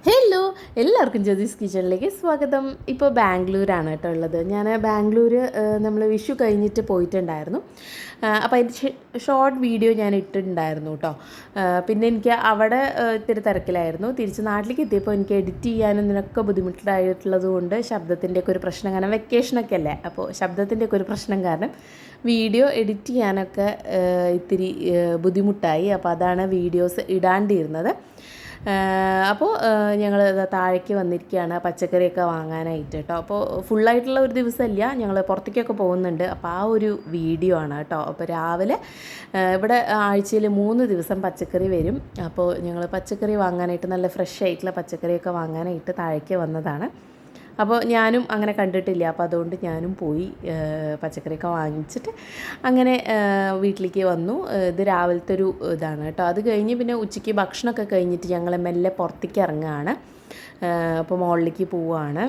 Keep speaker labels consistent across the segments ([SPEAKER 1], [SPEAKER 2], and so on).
[SPEAKER 1] Hello എല്ലാവർക്കും ജ്യോതിസ് കിച്ചണിലേക്ക് സ്വാഗതം. ഇപ്പോൾ ബാംഗ്ലൂരാണ് കേട്ടോ ഉള്ളത്. ഞാൻ ബാംഗ്ലൂർ നമ്മൾ വിഷു കഴിഞ്ഞിട്ട് പോയിട്ടുണ്ടായിരുന്നു. അപ്പോൾ അതിന്റെ ഷോർട്ട് വീഡിയോ ഞാൻ ഇട്ടിട്ടുണ്ടായിരുന്നു കേട്ടോ. പിന്നെ എനിക്ക് അവിടെ ഇത്തിരി തിരക്കിലായിരുന്നു. തിരിച്ച് നാട്ടിലേക്ക് എത്തിയപ്പോൾ എനിക്ക് എഡിറ്റ് ചെയ്യാനും ഇതിനൊക്കെ ബുദ്ധിമുട്ടായിട്ടുള്ളത് കൊണ്ട് ശബ്ദത്തിന്റെയൊക്കെ ഒരു പ്രശ്നം കാരണം വെക്കേഷനൊക്കെ അല്ലേ? അപ്പോൾ ശബ്ദത്തിന്റെയൊക്കെ ഒരു പ്രശ്നം കാരണം വീഡിയോ എഡിറ്റ് ചെയ്യാനൊക്കെ ഇത്തിരി ബുദ്ധിമുട്ടായി. അപ്പോൾ അതാണ് വീഡിയോസ് ഇടാണ്ടിരുന്നത്. അപ്പോൾ ഞങ്ങൾ താഴേക്ക് വന്നിരിക്കുകയാണ് പച്ചക്കറിയൊക്കെ വാങ്ങാനായിട്ട് കേട്ടോ. അപ്പോൾ ഫുള്ളായിട്ടുള്ള ഒരു ദിവസമല്ല. ഞങ്ങൾ പുറത്തേക്കൊക്കെ പോകുന്നുണ്ട്. അപ്പോൾ ആ ഒരു വീഡിയോ ആണ് കേട്ടോ. അപ്പോൾ രാവിലെ ഇവിടെ ആഴ്ചയിൽ മൂന്ന് ദിവസം പച്ചക്കറി വരും. അപ്പോൾ ഞങ്ങൾ പച്ചക്കറി വാങ്ങാനായിട്ട് നല്ല ഫ്രഷ് ആയിട്ടുള്ള പച്ചക്കറിയൊക്കെ വാങ്ങാനായിട്ട് താഴേക്ക് വന്നതാണ്. അപ്പോൾ ഞാനും അങ്ങനെ കണ്ടിട്ടില്ല. അപ്പോൾ അതുകൊണ്ട് ഞാനും പോയി പച്ചക്കറിയൊക്കെ വാങ്ങിച്ചിട്ട് അങ്ങനെ വീട്ടിലേക്ക് വന്നു. ഇത് രാവിലത്തെ ഒരു ഇതാണ് കേട്ടോ. അത് കഴിഞ്ഞ് പിന്നെ ഉച്ചയ്ക്ക് ഭക്ഷണമൊക്കെ കഴിഞ്ഞിട്ട് ഞങ്ങൾ മെല്ലെ പുറത്തേക്ക് ഇറങ്ങുകയാണ്. അപ്പോൾ മുകളിലേക്ക് പോവുകയാണ്.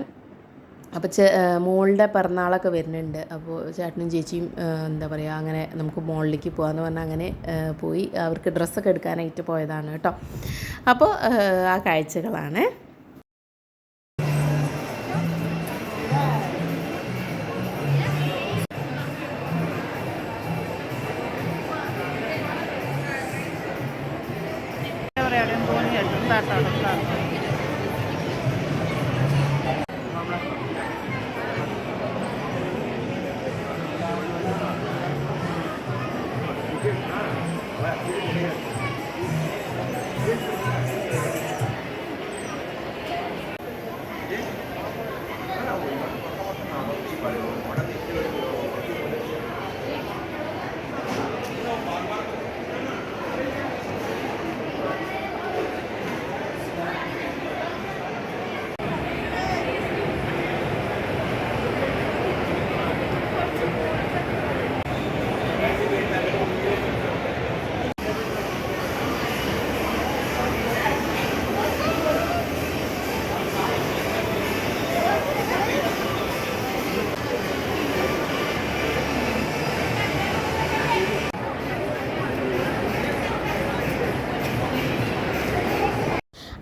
[SPEAKER 1] അപ്പോൾ ചെ മോളുടെ പിറന്നാളൊക്കെ വരുന്നുണ്ട്. അപ്പോൾ ചേട്ടനും ചേച്ചിയും എന്താ പറയുക അങ്ങനെ നമുക്ക് മോളിലേക്ക് പോകാമെന്ന് പറഞ്ഞാൽ അങ്ങനെ പോയി. അവർക്ക് ഡ്രസ്സൊക്കെ എടുക്കാനായിട്ട് പോയതാണ് കേട്ടോ. അപ്പോൾ ആ, ആ കാഴ്ചകളാണ്
[SPEAKER 2] എവിടെയും തോന്നിയായിരുന്നു എന്താട്ടോ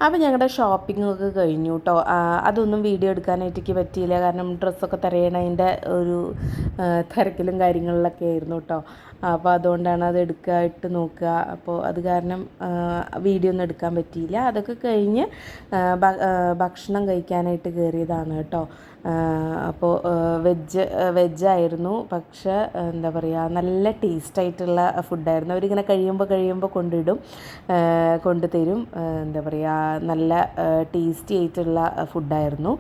[SPEAKER 1] അപ്പോൾ ഞങ്ങളുടെ ഷോപ്പിംഗ് ഒക്കെ കഴിഞ്ഞു കേട്ടോ അതൊന്നും വീഡിയോ എടുക്കാനായിട്ട് എനിക്ക് പറ്റിയില്ല. കാരണം ഡ്രസ്സൊക്കെ തിരയണതിന്റെ ഒരു തിരക്കിലും കാര്യങ്ങളിലൊക്കെ ആയിരുന്നു കേട്ടോ അപ്പോൾ അതുകൊണ്ടാണ് അത് എടുക്കാനായിട്ട് നോക്കുക അപ്പോൾ അത് കാരണം വീഡിയോ ഒന്നും എടുക്കാൻ പറ്റിയില്ല. അതൊക്കെ കഴിഞ്ഞ് ഭക്ഷണം കഴിക്കാനായിട്ട് കയറിയതാണ് കേട്ടോ അപ്പോൾ വെജ് വെജായിരുന്നു പക്ഷേ എന്താ പറയുക നല്ല ടേസ്റ്റ് ആയിട്ടുള്ള ഫുഡായിരുന്നു അവരിങ്ങനെ കഴിയുമ്പോൾ കഴിയുമ്പോൾ കൊണ്ടിടും. കൊണ്ടുതരും. എന്താ പറയുക നല്ല ടേസ്റ്റി ആയിട്ടുള്ള ഫുഡായിരുന്നു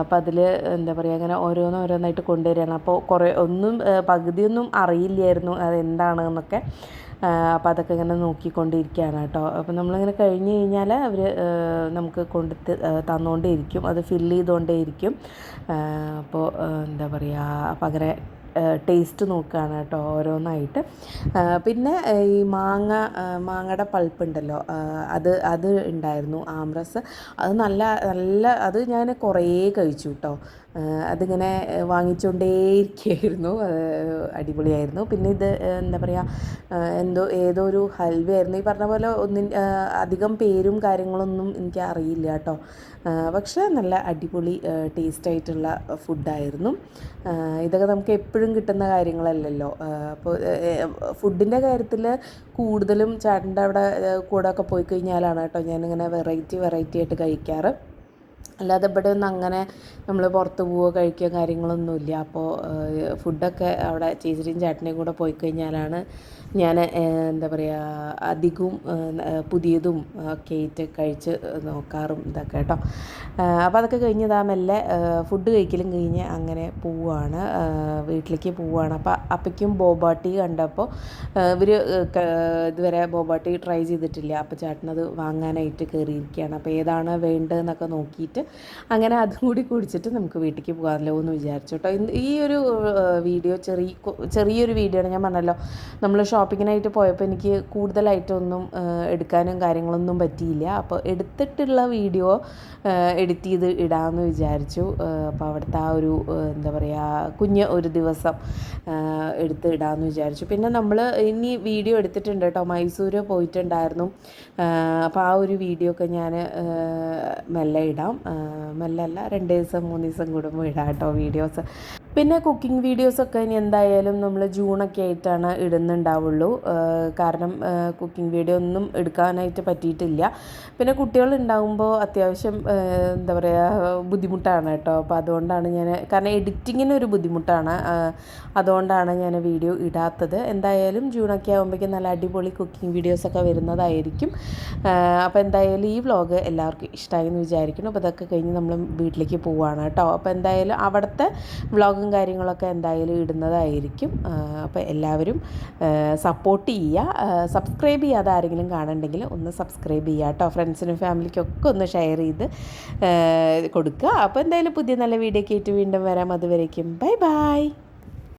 [SPEAKER 1] അപ്പോൾ അതിൽ എന്താ പറയുക അങ്ങനെ ഓരോന്നും ഓരോന്നായിട്ട് കൊണ്ടുവരികയാണ്. അപ്പോൾ കുറേ ഒന്നും പകുതിയൊന്നും അറിയില്ലായിരുന്നു അതെന്താണെന്നൊക്കെ. അപ്പോൾ അതൊക്കെ ഇങ്ങനെ നോക്കിക്കൊണ്ടിരിക്കുകയാണ് കേട്ടോ. അപ്പോൾ നമ്മളിങ്ങനെ കഴിഞ്ഞ് കഴിഞ്ഞാൽ അവർ നമുക്ക് കൊണ്ട് തന്നുകൊണ്ടേ ഇരിക്കും അത് ഫില്ല് ചെയ്തുകൊണ്ടേയിരിക്കും അപ്പോൾ എന്താ പറയുക അപ്പോൾ അങ്ങനെ ടേസ്റ്റ് നോക്കുകയാണ് കേട്ടോ ഓരോന്നായിട്ട്. പിന്നെ ഈ മാങ്ങ മാങ്ങയുടെ പൾപ്പ് ഉണ്ടല്ലോ അത് അത് ഉണ്ടായിരുന്നു ആംറസ് അത് നല്ല നല്ല അത് ഞാൻ കുറേ കഴിച്ചു കേട്ടോ. അതിങ്ങനെ വാങ്ങിച്ചുകൊണ്ടേയിരിക്കുകയായിരുന്നു അടിപൊളിയായിരുന്നു. പിന്നെ ഇത് എന്താ പറയുക എന്തോ ഏതോ ഒരു ഹൽവ ആയിരുന്നു ഈ പറഞ്ഞ പോലെ ഒന്നിൻ അധികം പേരും കാര്യങ്ങളൊന്നും എനിക്ക് അറിയില്ല കേട്ടോ. പക്ഷേ നല്ല അടിപൊളി ടേസ്റ്റ് ആയിട്ടുള്ള ഫുഡായിരുന്നു. ഇതൊക്കെ നമുക്ക് എപ്പോഴും കിട്ടുന്ന കാര്യങ്ങളല്ലല്ലോ. അപ്പോൾ ഫുഡിന്റെ കാര്യത്തിൽ കൂടുതലും ചേട്ടന്റെ അവിടെ കൂടെ ഒക്കെ പോയി കഴിഞ്ഞാലാണ് കേട്ടോ ഞാനിങ്ങനെ വെറൈറ്റി വെറൈറ്റി ആയിട്ട് കഴിക്കാറ്. അല്ലാതെ ഇവിടെ ഒന്നും അങ്ങനെ നമ്മൾ പുറത്ത് പോവുകയോ കഴിക്കുകയോ കാര്യങ്ങളൊന്നുമില്ല. അപ്പോൾ ഫുഡൊക്കെ അവിടെ ചേച്ചിയും ചേട്ടനെയും കൂടെ പോയി കഴിഞ്ഞാലാണ് ഞാൻ എന്താ പറയുക അധികവും പുതിയതും ഒക്കെ ആയിട്ട് കഴിച്ച് നോക്കാറും ഇതൊക്കെ കേട്ടോ. അപ്പോൾ അതൊക്കെ കഴിഞ്ഞതാ മെല്ലെ ഫുഡ് കഴിക്കലും കഴിഞ്ഞ് അങ്ങനെ പോവുകയാണ് വീട്ടിലേക്ക് പോവുകയാണ് അപ്പോൾ അപ്പയ്ക്കും ബോബാട്ടി കണ്ടപ്പോൾ ഇവർ ഇതുവരെ ബോബാട്ടി ട്രൈ ചെയ്തിട്ടില്ല. അപ്പോൾ ചേട്ടനത് വാങ്ങാനായിട്ട് കയറിയിരിക്കുകയാണ്. അപ്പോൾ ഏതാണ് വേണ്ടതെന്നൊക്കെ നോക്കിയിട്ട് അങ്ങനെ അതും കൂടി കുടിച്ചിട്ട് നമുക്ക് വീട്ടിലേക്ക് പോകാമല്ലോ എന്ന് വിചാരിച്ചു കേട്ടോ. ഈ ഒരു വീഡിയോ ചെറിയ ചെറിയൊരു വീഡിയോ ആണ് ഞാൻ പറഞ്ഞല്ലോ. നമ്മൾ ഷോപ്പിങ്ങിനായിട്ട് പോയപ്പോൾ എനിക്ക് കൂടുതലായിട്ടൊന്നും എടുക്കാനും കാര്യങ്ങളൊന്നും പറ്റിയില്ല. അപ്പോൾ എടുത്തിട്ടുള്ള വീഡിയോ എഡിറ്റ് ചെയ്ത് ഇടാമെന്ന് വിചാരിച്ചു. അപ്പോൾ അവിടുത്തെ ആ ഒരു എന്താ പറയുക കുഞ്ഞ് ഒരു ദിവസം എടുത്ത് ഇടാമെന്ന് വിചാരിച്ചു. പിന്നെ നമ്മൾ ഇനി വീഡിയോ എടുത്തിട്ടുണ്ട് കേട്ടോ. മൈസൂർ പോയിട്ടുണ്ടായിരുന്നു. അപ്പോൾ ആ ഒരു വീഡിയോ ഒക്കെ ഞാൻ മെല്ലെ ഇടാം. ആ, മെല്ലെ രണ്ട് ദിവസം മൂന്ന് ദിവസം കൂടുമ്പോൾ ഇടാം കേട്ടോ വീഡിയോസ്. പിന്നെ കുക്കിംഗ് വീഡിയോസൊക്കെ ഇനി എന്തായാലും നമ്മൾ ജൂണൊക്കെ ആയിട്ടാണ് ഇടുന്നുണ്ടാവുള്ളൂ. കാരണം കുക്കിംഗ് വീഡിയോ ഒന്നും എടുക്കാനായിട്ട് പറ്റിയിട്ടില്ല. പിന്നെ കുട്ടികളുണ്ടാകുമ്പോൾ അത്യാവശ്യം എന്താ പറയുക ബുദ്ധിമുട്ടാണ് കേട്ടോ. അപ്പോൾ അതുകൊണ്ടാണ് ഞാൻ കാരണം എഡിറ്റിങ്ങിന് ഒരു ബുദ്ധിമുട്ടാണ്. അതുകൊണ്ടാണ് ഞാൻ വീഡിയോ ഇടാത്തത്. എന്തായാലും ജൂണൊക്കെ ആകുമ്പോഴേക്കും നല്ല അടിപൊളി കുക്കിംഗ് വീഡിയോസൊക്കെ വരുന്നതായിരിക്കും. അപ്പോൾ എന്തായാലും ഈ വ്ലോഗ് എല്ലാവർക്കും ഇഷ്ടമായി എന്ന് വിചാരിക്കുന്നു. അപ്പോൾ ഇതൊക്കെ കഴിഞ്ഞ് നമ്മൾ വീട്ടിലേക്ക് പോവുകയാണ് കേട്ടോ. അപ്പോൾ എന്തായാലും അവിടുത്തെ വ്ളോഗും കാര്യങ്ങളൊക്കെ എന്തായാലും ഇടുന്നതായിരിക്കും. അപ്പോൾ എല്ലാവരും സപ്പോർട്ട് ചെയ്യുക. സബ്സ്ക്രൈബ് ചെയ്യാതെ ആരെങ്കിലും കാണുന്നുണ്ടെങ്കിൽ ഒന്ന് സബ്സ്ക്രൈബ് ചെയ്യുക കേട്ടോ. ഫ്രണ്ട്സിനും ഫാമിലിക്കൊക്കെ ഒന്ന് ഷെയർ ചെയ്ത് കൊടുക്കുക. അപ്പോൾ എന്തായാലും പുതിയ നല്ല വീഡിയോ ആയിട്ട് വീണ്ടും വരാം. അതുവരേക്കും ബൈ ബൈ